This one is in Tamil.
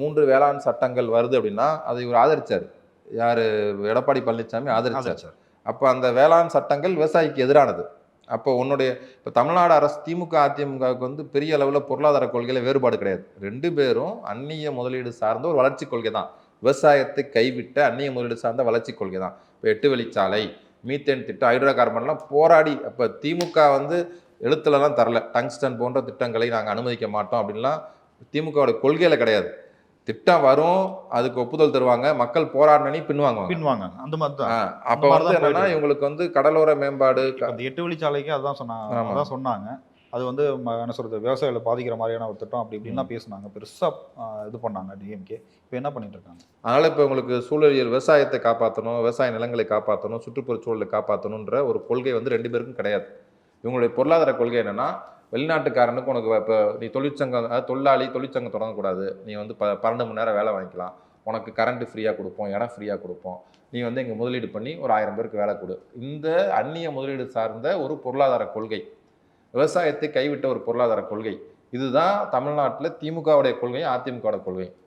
மூன்று வேளாண் சட்டங்கள் வருது அப்படின்னா அதை இவர் ஆதரிச்சார். யார்? எடப்பாடி பழனிசாமி ஆதரிச்சார். சார் அப்போ அந்த வேளாண் சட்டங்கள் விவசாயிக்கு எதிரானது. அப்போ உன்னுடைய இப்போ தமிழ்நாடு அரசு திமுக அதிமுகவுக்கு வந்து பெரிய அளவில் பொருளாதார கொள்கையில வேறுபாடு கிடையாது. ரெண்டு பேரும் அந்நிய முதலீடு சார்ந்த ஒரு வளர்ச்சி கொள்கை தான். விவசாயத்தை கைவிட்ட அந்நிய முதலீடு சார்ந்த வளர்ச்சி கொள்கை தான். இப்போ எட்டு வழிச்சாலை மீத்தேன் திட்டம் ஹைட்ரோ கார்பன்லாம் போராடி அப்போ திமுக வந்து எழுத்துலலாம் தரல. டங்ஸ்டன் போன்ற திட்டங்களை நாங்கள் அனுமதிக்க மாட்டோம் அப்படின்லாம் திமுகவோட கொள்கையில கிடையாது. திட்டம் வரும் அதுக்கு ஒப்புதல் தருவாங்க மக்கள் போராடினி பின்வாங்குவாங்க. பின்வாங்க அந்த மாதிரி தான் அப்ப வந்து என்னன்னா இவங்களுக்கு வந்து கடலோர மேம்பாடு அந்த எட்டு வழிச்சாலைக்கு அதான் சொன்னாங்க. அதான் சொன்னாங்க. அது வந்து என்ன சொல்றது விவசாயிகளை பாதிக்கிற மாதிரியான ஒரு திட்டம் அப்படி இப்படின்லாம் பேசுனாங்க. பெருசா ஆ, இது பண்ணாங்க டிஎம்கே இப்போ என்ன பண்ணிட்டு இருக்காங்க? அதனால இப்போ உங்களுக்கு சூழலியல் விவசாயத்தை காப்பாற்றணும் விவசாய நிலங்களை காப்பாற்றணும் சுற்றுப்புற சூழலை காப்பாற்றணுன்ற ஒரு கொள்கை வந்து ரெண்டு பேருக்கும் கிடையாது. இவங்களுடைய பொருளாதார கொள்கை என்னன்னா வெளிநாட்டுக்காரனுக்கு உனக்கு இப்போ நீ தொழிற்சங்கம் அதாவது தொழிலாளி தொழிற்சங்கம் தொடங்கக்கூடாது. நீ வந்து ப பன்னெண்டு மணி நேரம் வேலை வாங்கிக்கலாம். உனக்கு கரண்ட்டு ஃப்ரீயாக கொடுப்போம் இடம் ஃப்ரீயாக கொடுப்போம். நீ வந்து இங்கே முதலீடு பண்ணி ஒரு ஆயிரம் பேருக்கு வேலை கொடு. இந்த அந்நிய முதலீடு சார்ந்த ஒரு பொருளாதார கொள்கை விவசாயத்தை கைவிட்ட ஒரு பொருளாதார கொள்கை இதுதான் தமிழ்நாட்டில் திமுகவுடைய கொள்கையும் அதிமுகவோட கொள்கையும்.